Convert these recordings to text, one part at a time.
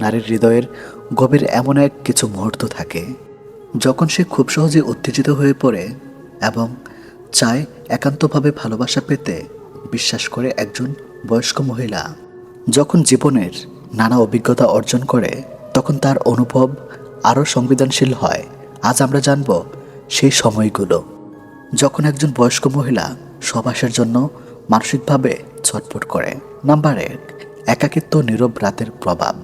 নারীর হৃদয়ের গভীর এমন এক কিছু মুহূর্ত থাকে, যখন সে খুব সহজে উত্তেজিত হয়ে পড়ে এবং চায় একান্তভাবে ভালোবাসা পেতে বিশ্বাস করে একজন বয়স্ক মহিলা। যখন জীবনের নানা অভিজ্ঞতা অর্জন করে, তখন তার অনুভব আরও সংবেদনশীল হয়। আজ আমরা জানব সেই সময়গুলো, যখন একজন বয়স্ক মহিলা সবাসের জন্য মানসিকভাবে ছটফট করে। নাম্বার এক, একাকিত্ব নীরব রাতের প্রভাব।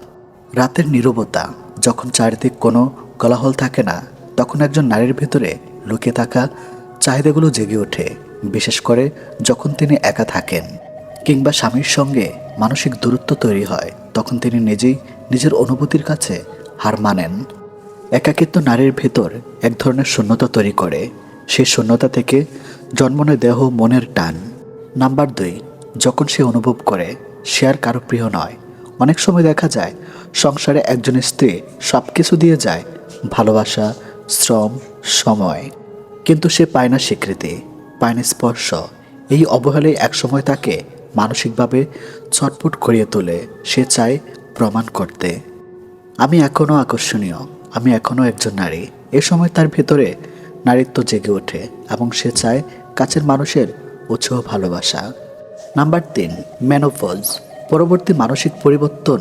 রাতের নীরবতা, যখন চারিদিক কোনো কলাহল থাকে না, তখন একজন নারীর ভেতরে লুকিয়ে থাকা চাহিদাগুলো জেগে ওঠে, বিশেষ করে যখন তিনি একা থাকেন। কিংবা স্বামীর সঙ্গে মানসিক দূরত্ব তৈরি হয়, তখন তিনি নিজেই নিজের অনুভূতির কাছে হার মানেন। একাকিত্ব নারীর ভেতর এক ধরনের শূন্যতা তৈরি করে সেই শূন্যতা থেকে জন্ম নেয় দেহ মনের টান। নাম্বার দুই, যখন সে অনুভব করে, সে আর কারও প্রিয় নয়। অনেক সময় দেখা যায় সংসারে একজন স্ত্রী সব কিছু দিয়ে যায়, ভালোবাসা, শ্রম, সময়। কিন্তু সে পায় না স্বীকৃতি, পায় না স্পর্শ। এই অবহেলায় একসময় তাকে মানসিকভাবে ছটফট করিয়ে তোলে, সে চায় প্রমাণ করতে। আমি এখনও আকর্ষণীয়, আমি এখনও একজন নারী। এ সময় তার ভেতরে নারীত্ব জেগে ওঠে এবং সে চায় কাছের মানুষের উৎসাহ ভালোবাসা। নাম্বার তিন ম্যানোপজ পরবর্তী মানসিক পরিবর্তন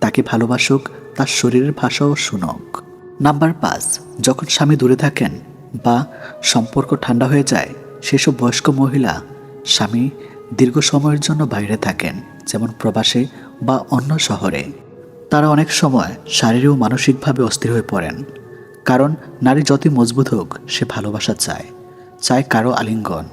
তাকে ভালোবাসুক, তার শরীরের ভাষাও শুনক। নাম্বার পাঁচ, যখন স্বামী দূরে থাকেন বা সম্পর্ক ঠান্ডা হয়ে যায়, সেসব বয়স্ক মহিলা স্বামী দীর্ঘ সময়ের জন্য বাইরে থাকেন, যেমন প্রবাসে বা অন্য শহরে। তারা অনেক সময় শারীরিক ও মানসিকভাবে অস্থির হয়ে পড়েন, কারণ নারী যতই মজবুত হোক, সে ভালোবাসা চায় চায় কারও আলিঙ্গন।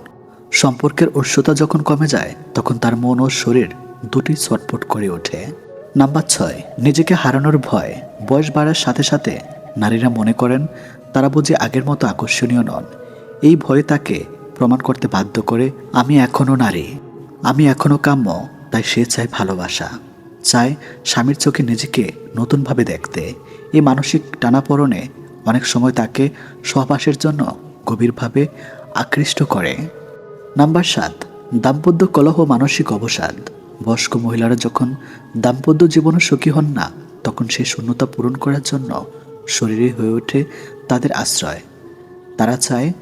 সম্পর্কের উৎসতা যখন কমে যায়, তখন তার মন ও শরীর দুটি ছটপট করে ওঠে। নাম্বার ছয়, নিজেকে হারানোর ভয়। বয়স বাড়ার সাথে সাথে নারীরা মনে করেন তারা বুঝি আগের মতো আকর্ষণীয় নন। এই ভয়ে তাকে প্রমাণ করতে বাধ্য করে, আমি এখনও নারী। আমি এখনও কাম্য তাই সে চায় ভালোবাসা। চায় স্বামীর চোখে নিজেকে নতুনভাবে দেখতে। এই মানসিক টানাপড়নে অনেক সময় তাকে সহবাসের জন্য গভীরভাবে আকৃষ্ট করে। নাম্বার সাত, দাম্পত্য কলহ মানসিক অবসাদ। বয়স্ক মহিলারা যখন দাম্পত্য জীবনে সুখী হন না, তখন সেই শূন্যতা পূরণ করার জন্য শরীরে হয়ে ওঠে তাদের আশ্রয়। তারা চায়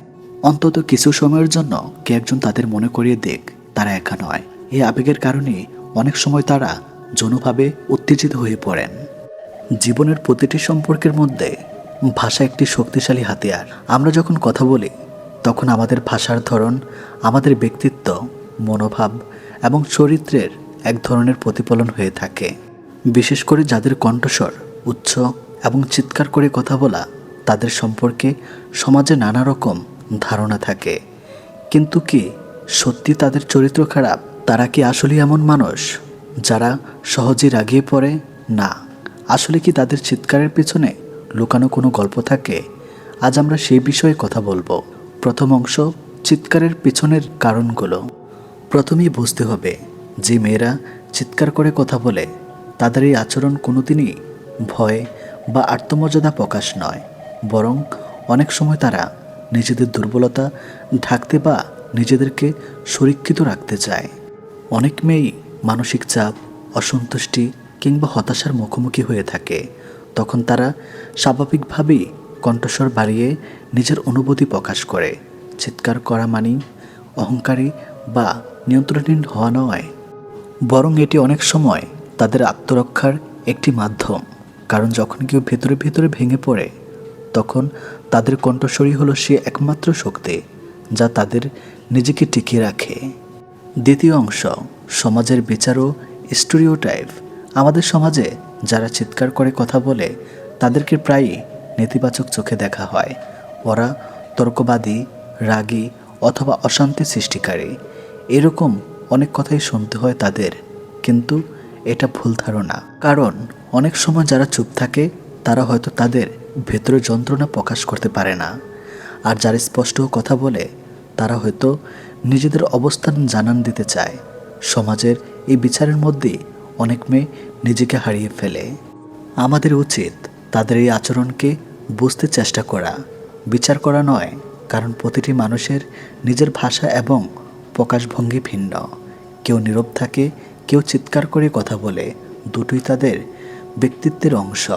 অন্তত কিছু সময়ের জন্য কে একজন তাদের মনে করিয়ে দেখ, তারা একা নয়। এই আবেগের কারণে অনেক সময় তারা যৌনভাবে উত্তেজিত হয়ে পড়েন। জীবনের প্রতিটি সম্পর্কের মধ্যে ভাষা একটি শক্তিশালী হাতিয়ার। আমরা যখন কথা বলি, তখন আমাদের ভাষার ধরন, আমাদের ব্যক্তিত্ব, মনোভাব এবং চরিত্রের এক ধরনের প্রতিফলন হয়ে থাকে। বিশেষ করে যাদের কণ্ঠস্বর উচ্চ এবং চিৎকার করে কথা বলা, তাদের সম্পর্কে সমাজে নানা রকম ধারণা থাকে। কিন্তু কি সত্যি তাদের চরিত্র খারাপ, তারা কি আসলে এমন মানুষ, যারা সহজে রাগিয়ে পড়ে? না। আসলে কি তাদের চিৎকারের পেছনে লুকানো কোনো গল্প থাকে? আজ আমরা সেই বিষয়ে কথা বলব। প্রথম অংশ, চিৎকারের পেছনের কারণগুলো। প্রথমেই বুঝতে হবে যে মেয়েরা চিৎকার করে কথা বলে, তাদের এই আচরণ কোনোদিনই ভয় বা আত্মমর্যাদা প্রকাশ নয়। বরং অনেক সময় তারা নিজেদের দুর্বলতা ঢাকতে বা নিজেদেরকে সুরক্ষিত রাখতে চায়। অনেক মেয়েই মানসিক চাপ, অসন্তুষ্টি কিংবা হতাশার মুখোমুখি হয়ে থাকে। তখন তারা স্বাভাবিকভাবেই কণ্ঠস্বর বাড়িয়ে নিজের অনুভূতি প্রকাশ করে। চিৎকার করা মানি অহংকারী বা নিয়ন্ত্রণহীন হওয়া নয়। বরং এটি অনেক সময় তাদের আত্মরক্ষার একটি মাধ্যম। কারণ যখন কেউ ভেতরে ভেতরে ভেঙে পড়ে, তখন তাদের কণ্ঠস্বরই হলো সে একমাত্র শক্তি যা তাদের নিজেকে টিকিয়ে রাখে। দ্বিতীয় অংশ, সমাজের বিচার ও স্টোরিওটাইপ। আমাদের সমাজে যারা চিৎকার করে কথা বলে, তাদেরকে প্রায়ই নেতিবাচক চোখে দেখা হয়। ওরা তর্কবাদী, রাগী অথবা অশান্তি সৃষ্টিকারী। এরকম অনেক কথাই শুনতে হয় তাদের, কিন্তু এটা ভুল ধারণা। কারণ অনেক সময় যারা চুপ থাকে, তারা হয়তো তাদের ভেতরে যন্ত্রণা প্রকাশ করতে পারে না। আর যারা স্পষ্ট কথা বলে, তারা হয়তো নিজেদের অবস্থান জানান দিতে চায়। সমাজের এই বিচারের মধ্যে অনেক মেয়ে নিজেকে হারিয়ে ফেলে। আমাদের উচিত তাদের এই আচরণকে বুঝতে চেষ্টা করা। বিচার করা নয়, কারণ প্রতিটি মানুষের নিজের ভাষা এবং প্রকাশভঙ্গি ভিন্ন। কেউ নীরব থাকে, কেউ চিৎকার করে কথা বলে, দুটোই তাদের ব্যক্তিত্বের অংশ।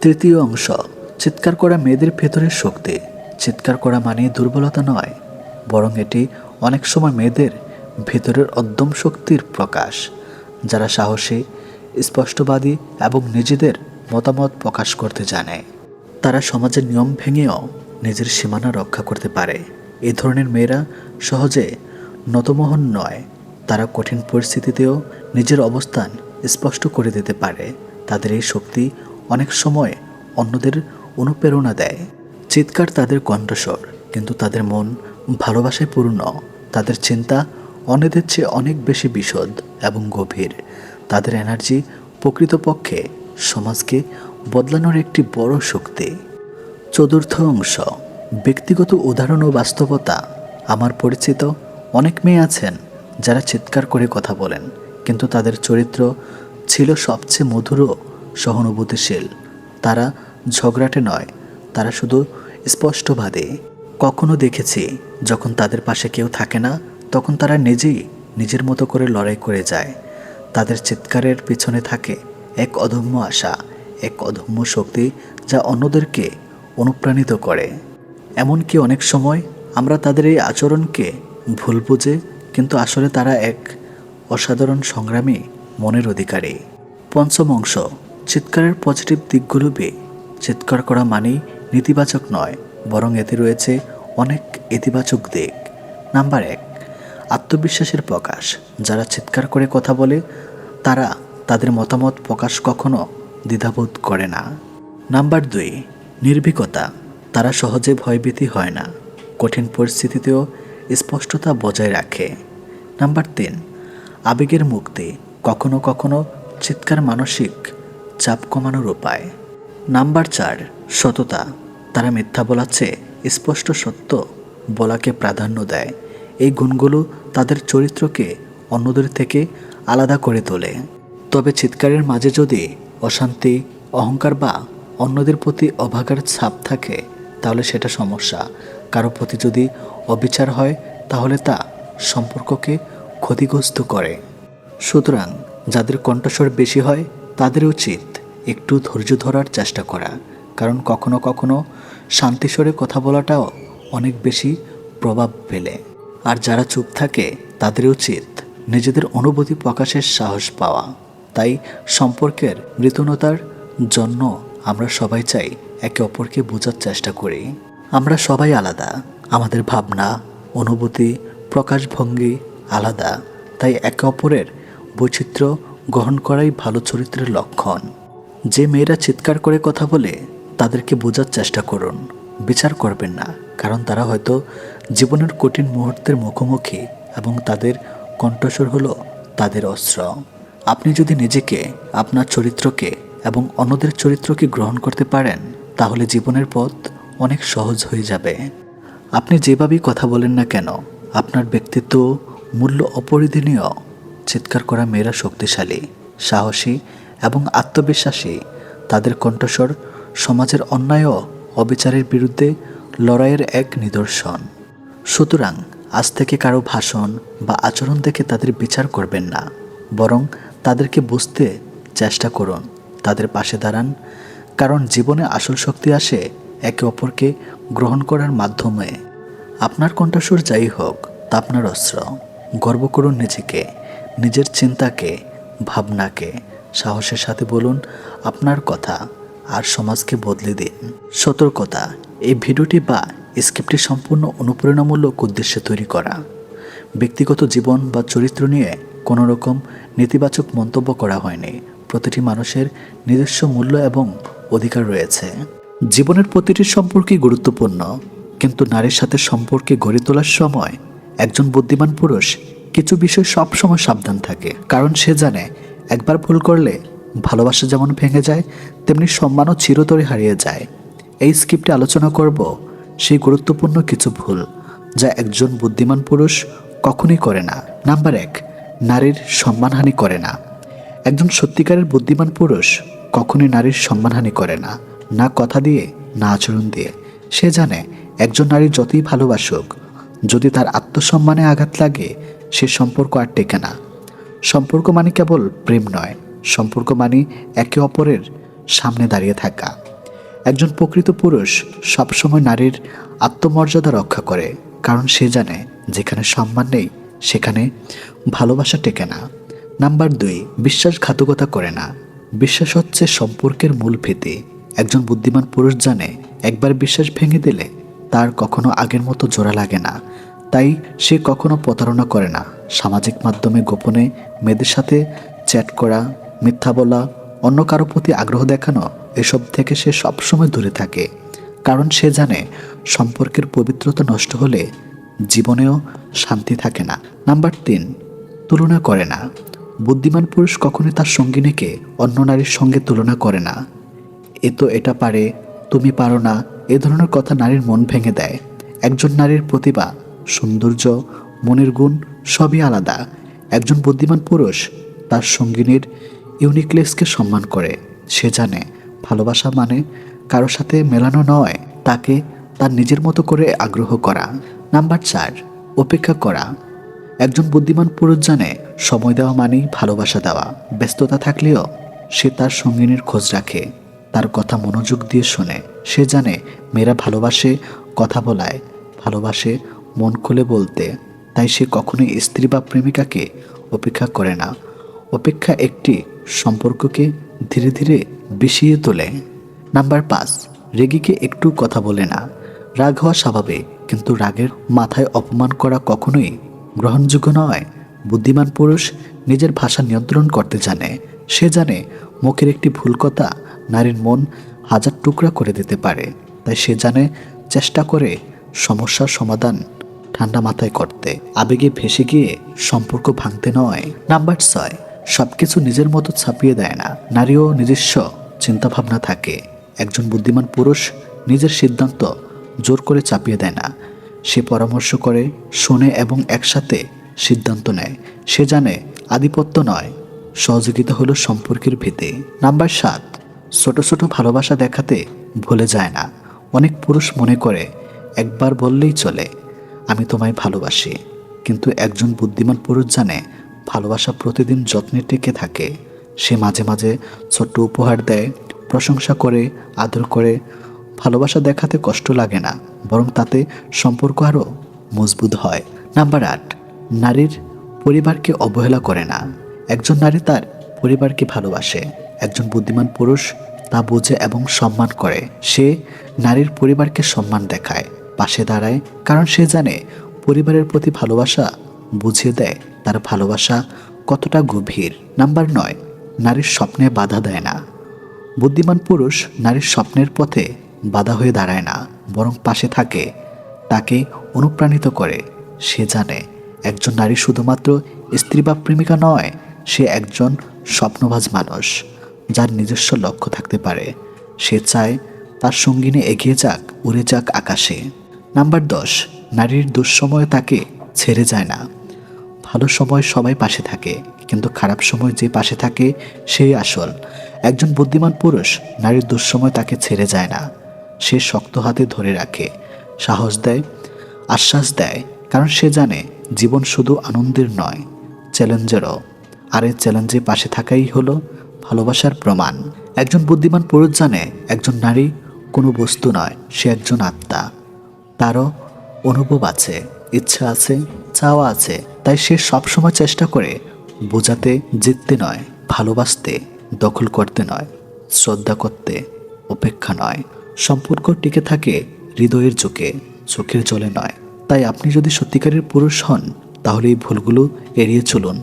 তৃতীয় অংশ, চিৎকার করা মেয়েদের ভেতরের শক্তি। চিৎকার করা মানে দুর্বলতা নয়, বরং এটি অনেক সময় মেয়েদের ভেতরের অদ্যম শক্তির প্রকাশ, যারা সাহসী, স্পষ্টবাদী এবং নিজেদের মতামত প্রকাশ করতে জানে। তারা সমাজের নিয়ম ভেঙেও নিজের সীমানা রক্ষা করতে পারে। এই ধরনের মেয়েরা সহজে নতমোহন নয়, তারা কঠিন পরিস্থিতিতেও নিজের অবস্থান স্পষ্ট করে দিতে পারে। তাদের এই শক্তি অনেক সময় অন্যদের অনুপ্রেরণা দেয়। চিৎকার তাদের কণ্ঠস্বর, কিন্তু তাদের মন ভালোবাসায় পূর্ণ। তাদের চিন্তা অন্যদের চেয়ে অনেক বেশি বিশদ এবং গভীর। তাদের এনার্জি প্রকৃতপক্ষে সমাজকে বদলানোর একটি বড় শক্তি। চতুর্থ অংশ, ব্যক্তিগত উদাহরণ ও বাস্তবতা। আমার পরিচিত অনেক মেয়ে আছেন যারা চিৎকার করে কথা বলেন, কিন্তু তাদের চরিত্র ছিল সবচেয়ে মধুর সহানুভূতিশীল। তারা ঝগড়াটে নয়, তারা শুধু স্পষ্টবাদী। কখনো দেখেছি, যখন তাদের পাশে কেউ থাকে না, তখন তারা নিজেই নিজের মতো করে লড়াই করে যায়। তাদের চিৎকারের পিছনে থাকে এক অদম্য আশা, এক অদম্য শক্তি যা অন্যদেরকে অনুপ্রাণিত করে। এমনকি অনেক সময় আমরা তাদের এই আচরণকে ভুল বুঝে, কিন্তু আসলে তারা এক অসাধারণ সংগ্রামী মনের অধিকারী। পঞ্চম অংশ, চিৎকারের পজিটিভ দিকগুলো বে। চিৎকার করা মানেই নেতিবাচক নয়, বরং এতে রয়েছে অনেক ইতিবাচক দিক। নাম্বার এক, আত্মবিশ্বাসের প্রকাশ। যারা চিৎকার করে কথা বলে, তারা তাদের মতামত প্রকাশ কখনো দ্বিধাবোধ করে না। নাম্বার দুই, নির্ভীকতা। তারা সহজে ভয়ভীতি হয় না। কঠিন পরিস্থিতিতেও স্পষ্টতা বজায় রাখে। নাম্বার তিন, আবেগের মুক্তি, কখনো কখনো চিৎকার মানসিক চাপ কমানোর উপায়। নাম্বার চার, সততা, তারা মিথ্যা বলাচ্ছে স্পষ্ট সত্য বলাকে প্রাধান্য দেয়। এই গুণগুলো তাদের চরিত্রকে অন্যদের থেকে আলাদা করে তোলে। তবে চিৎকারের মাঝে যদি অশান্তি, অহংকার বা অন্যদের প্রতি অভাগার ছাপ থাকে, তাহলে সেটা সমস্যা। কারও প্রতি যদি অবিচার হয়, তাহলে তা সম্পর্ককে ক্ষতিগ্রস্ত করে। সুতরাং, যাদের কণ্ঠস্বর বেশি হয় তাদের উচিত একটু ধৈর্য ধরার চেষ্টা করা। কারণ কখনো কখনো শান্তিস্বরে কথা বলাটাও অনেক বেশি প্রভাব ফেলে। আর যারা চুপ থাকে তাদের উচিত নিজেদের অনুভূতি প্রকাশের সাহস পাওয়া। তাই সম্পর্কের মৃতনতার জন্য আমরা সবাই চাই একে অপরকে বোঝার চেষ্টা করি। আমরা সবাই আলাদা। আমাদের ভাবনা, অনুভূতি, প্রকাশভঙ্গি আলাদা। তাই একে অপরের বৈচিত্র্য গ্রহণ করাই ভালো চরিত্রের লক্ষণ। যে মেয়েরা চিৎকার করে কথা বলে, তাদেরকে বোঝার চেষ্টা করুন। বিচার করবেন না, কারণ তারা হয়তো জীবনের কঠিন মুহূর্তের মুখোমুখি এবং তাদের কণ্ঠস্বর হলো তাদের অস্ত্র। আপনি যদি নিজেকে, আপনার চরিত্রকে এবং অন্যদের চরিত্রকে গ্রহণ করতে পারেন, তাহলে জীবনের পথ অনেক সহজ হয়ে যাবে। আপনি যেভাবেই কথা বলেন না কেন, আপনার ব্যক্তিত্ব মূল্য অপরিধনীয়। চিৎকার করা মেয়েরা শক্তিশালী, সাহসী এবং আত্মবিশ্বাসী। তাদের কণ্ঠস্বর সমাজের অন্যায় অবিচারের বিরুদ্ধে লড়াইয়ের এক নিদর্শন। সুতরাং আজ থেকে কারও ভাষণ বা আচরণ দেখে তাদের বিচার করবেন না। বরং তাদেরকে বুঝতে চেষ্টা করুন, তাদের পাশে দাঁড়ান। কারণ জীবনে আসল শক্তি আসে একে অপরকে গ্রহণ করার মাধ্যমে। আপনার কণ্ঠস্বর যাই হোক, তা আপনার অস্ত্র। গর্ব করুন নিজেকে, নিজের চিন্তাকে, ভাবনাকে। সাহসের সাথে বলুন, আপনার কথা আর সমাজকে বদলে দিন। সতর্কতা, এই ভিডিওটি বা স্ক্রিপ্টটি সম্পূর্ণ অনুপ্রেরণামূলক উদ্দেশ্যে তৈরি করা। ব্যক্তিগত জীবন বা চরিত্র নিয়ে কোনো রকম নেতিবাচক মন্তব্য করা হয়নি। প্রতিটি মানুষের নিজস্ব মূল্য এবং অধিকার রয়েছে। জীবনের প্রতিটি সম্পর্কই গুরুত্বপূর্ণ, কিন্তু নারীর সাথে সম্পর্কে গড়ে তোলার সময় একজন বুদ্ধিমান পুরুষ কিছু বিষয় সবসময় সাবধান থাকে, কারণ সে জানে একবার ভুল করলে ভালোবাসা যেমন ভেঙে যায়, তেমনি সম্মানও চিরতরে হারিয়ে যায়। এই স্ক্রিপ্টে আলোচনা করব সেই গুরুত্বপূর্ণ কিছু ভুল যা একজন বুদ্ধিমান পুরুষ কখনোই করে না। নাম্বার এক, নারীর সম্মানহানি করে না। একজন সত্যিকারের বুদ্ধিমান পুরুষ কখনোই নারীর সম্মানহানি করে না। না কথা দিয়ে, না আচরণ দিয়ে। সে জানে, একজন নারী যতই ভালোবাসুক, যদি তার আত্মসম্মানে আঘাত লাগে, সে সম্পর্ক আর টেকে না। সম্পর্ক মানে কেবল প্রেম নয়, সম্পর্ক মানে একে অপরের সামনে দাঁড়িয়ে থাকা। একজন প্রকৃত পুরুষ সবসময় নারীর আত্মমর্যাদা রক্ষা করে, কারণ সে জানে, যেখানে সম্মান নেই, সেখানে ভালোবাসা টেকে না। নাম্বার দুই, বিশ্বাসঘাতকতা করে না। বিশ্বাস হচ্ছে সম্পর্কের মূল ভিত্তি একজন বুদ্ধিমান পুরুষ জানে, একবার বিশ্বাস ভেঙে দিলে তার কখনো আগের মতো জোড়া লাগে না। তাই সে কখনো প্রতারণা করে না। সামাজিক মাধ্যমে গোপনে মেয়েদের সাথে চ্যাট করা, মিথ্যা বলা, অন্য কারও প্রতি আগ্রহ দেখানো, এসব থেকে সে সবসময় দূরে থাকে। কারণ সে জানে সম্পর্কের পবিত্রতা নষ্ট হলে জীবনেও শান্তি থাকে না। নাম্বার তিন, তুলনা করে না। বুদ্ধিমান পুরুষ কখনোই তার সঙ্গিনীকে অন্য নারীর সঙ্গে তুলনা করে না। এ তো এটা পারে, তুমি পারো না, এ ধরনের কথা নারীর মন ভেঙে দেয়। একজন নারীর প্রতিভা, সৌন্দর্য, মনের গুণ সবই আলাদা। একজন বুদ্ধিমান পুরুষ তার সঙ্গিনীর ইউনিকনেসকে সম্মান করে। সে জানে, ভালোবাসা মানে কারোর সাথে মেলানো নয়, তাকে তার নিজের মতো করে আগ্রহ করা। নাম্বার চার অপেক্ষা করা। একজন বুদ্ধিমান পুরুষ জানে, সময় দেওয়া মানেই ভালোবাসা দেওয়া। ব্যস্ততা থাকলেও সে তার সঙ্গিনীর খোঁজ রাখে। তার কথা মনোযোগ দিয়ে শোনে। সে জানে, মেয়েরা ভালোবাসে, কথা বলায়। ভালোবাসে, মন খুলে বলতে। তাই সে কখনোই স্ত্রী বা প্রেমিকাকে অপেক্ষা করে না। অপেক্ষা একটি সম্পর্ককে ধীরে ধীরে বিষিয়ে তোলে। নাম্বার পাঁচ, রেগিকে একটু কথা বলে না। রাগ হওয়া স্বাভাবিক, কিন্তু রাগের মাথায় অপমান করা কখনোই গ্রহণযোগ্য নয়। বুদ্ধিমান পুরুষ নিজের ভাষা নিয়ন্ত্রণ করতে জানে। সে জানে মুখের একটি ভুল কথা নারীর মন হাজার টুকরা করে দিতে পারে। তাই সে জানে চেষ্টা করে সমস্যার সমাধান ঠান্ডা মাথায় করতে। আবেগে ভেসে গিয়ে সম্পর্ক ভাঙতে নয়। নাম্বার ছয়, সবকিছু নিজের মতো ছাপিয়ে দেয় না। নারীও নিজস্ব চিন্তাভাবনা থাকে। একজন বুদ্ধিমান পুরুষ নিজের সিদ্ধান্ত জোর করে চাপিয়ে দেয় না। সে পরামর্শ করে, শোনে এবং একসাথে সিদ্ধান্ত নেয়। সে জানে আধিপত্য নয়। সহযোগিতা হলো সম্পর্কের ভিত্তি নাম্বার সাত, ছোট ছোট ভালোবাসা দেখাতে ভুলে যায় না। অনেক পুরুষ মনে করে, একবার বললেই চলে, আমি তোমায় ভালোবাসি। কিন্তু একজন বুদ্ধিমান পুরুষ জানে, ভালোবাসা প্রতিদিন যত্নে টিকে থাকে। সে মাঝে মাঝে ছোট্ট উপহার দেয়, প্রশংসা করে, আদর করে। ভালোবাসা দেখাতে কষ্ট লাগে না, বরং তাতে সম্পর্ক আরও মজবুত হয়। নাম্বার আট, নারীর পরিবারকে অবহেলা করে না। একজন নারী তার পরিবারকে ভালোবাসে, একজন বুদ্ধিমান পুরুষ তা বোঝে এবং সম্মান করে। সে নারীর পরিবারকে সম্মান দেখায়, পাশে দাঁড়ায়, কারণ সে জানে পরিবারের প্রতি ভালোবাসা বুঝিয়ে দেয়। তার ভালোবাসা কতটা গভীর। নাম্বার নয়, নারীর স্বপ্নে বাধা দেয় না। বুদ্ধিমান পুরুষ নারীর স্বপ্নের পথে বাধা হয়ে দাঁড়ায় না, বরং পাশে থাকে, তাকে অনুপ্রাণিত করে। সে জানে, একজন নারী শুধুমাত্র স্ত্রী বা প্রেমিকা নয় সে একজন স্বপ্নবাজ মানুষ, যার নিজস্ব লক্ষ্য থাকতে পারে। সে চায় তার সঙ্গিনী এগিয়ে যাক, উড়ে যাক আকাশে। নাম্বার দশ, নারীর দুঃসময় তাকে ছেড়ে যায় না। ভালো সময় সবাই পাশে থাকে, কিন্তু খারাপ সময় যে পাশে থাকে, সেই আসল। একজন বুদ্ধিমান পুরুষ নারীর দুঃসময় তাকে ছেড়ে যায় না। সে শক্ত হাতে ধরে রাখে, সাহস দেয়, আশ্বাস দেয়, কারণ সে জানে জীবন শুধু আনন্দের নয়, চ্যালেঞ্জেরও। আর এই চ্যালেঞ্জে পাশে থাকাই হলো ভালোবাসার প্রমাণ। একজন বুদ্ধিমান পুরুষ জানে একজন নারী কোনো বস্তু নয়, সে একজন আত্মা। তারও অনুভব আছে, ইচ্ছা আছে, চাওয়া আছে। তাই সে সবসময় চেষ্টা করে বোঝাতে, জিততে নয়, ভালোবাসতে, দখল করতে নয়, শ্রদ্ধা করতে উপেক্ষা নয়। সম্পর্ক টিকে থাকে হৃদয়ের চোখে, চোখের জলে নয়। তাই আপনি যদি সত্যিকারের পুরুষ হন, তাহলে এই ভুলগুলো এড়িয়ে চলুন।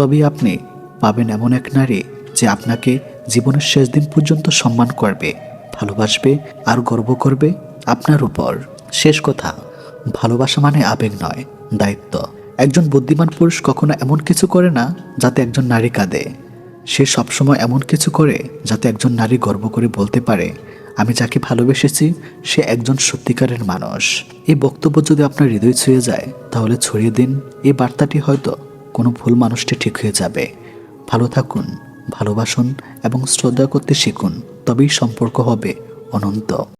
তবেই আপনি পাবেন এমন এক নারী যে আপনাকে জীবনের শেষ দিন পর্যন্ত সম্মান করবে, ভালোবাসবে আর গর্ব করবে আপনার উপর। শেষ কথা, ভালোবাসা মানে আবেগ নয়, দায়িত্ব। একজন বুদ্ধিমান পুরুষ কখনো এমন কিছু করে না যাতে একজন নারী কাঁদে। সে সবসময় এমন কিছু করে যাতে একজন নারী গর্ব করে বলতে পারে, আমি যাকে ভালোবেসেছি, সে একজন সত্যিকারের মানুষ। এই বক্তব্য যদি আপনার হৃদয় ছুঁয়ে যায়, তাহলে ছড়িয়ে দিন এই বার্তাটি হয়তো। কোনো ভুল মানুষটি ঠিক হয়ে যাবে। ভালো থাকুন, ভালোবাসুন এবং শ্রদ্ধা করতে শিখুন, তবেই সম্পর্ক হবে অনন্ত।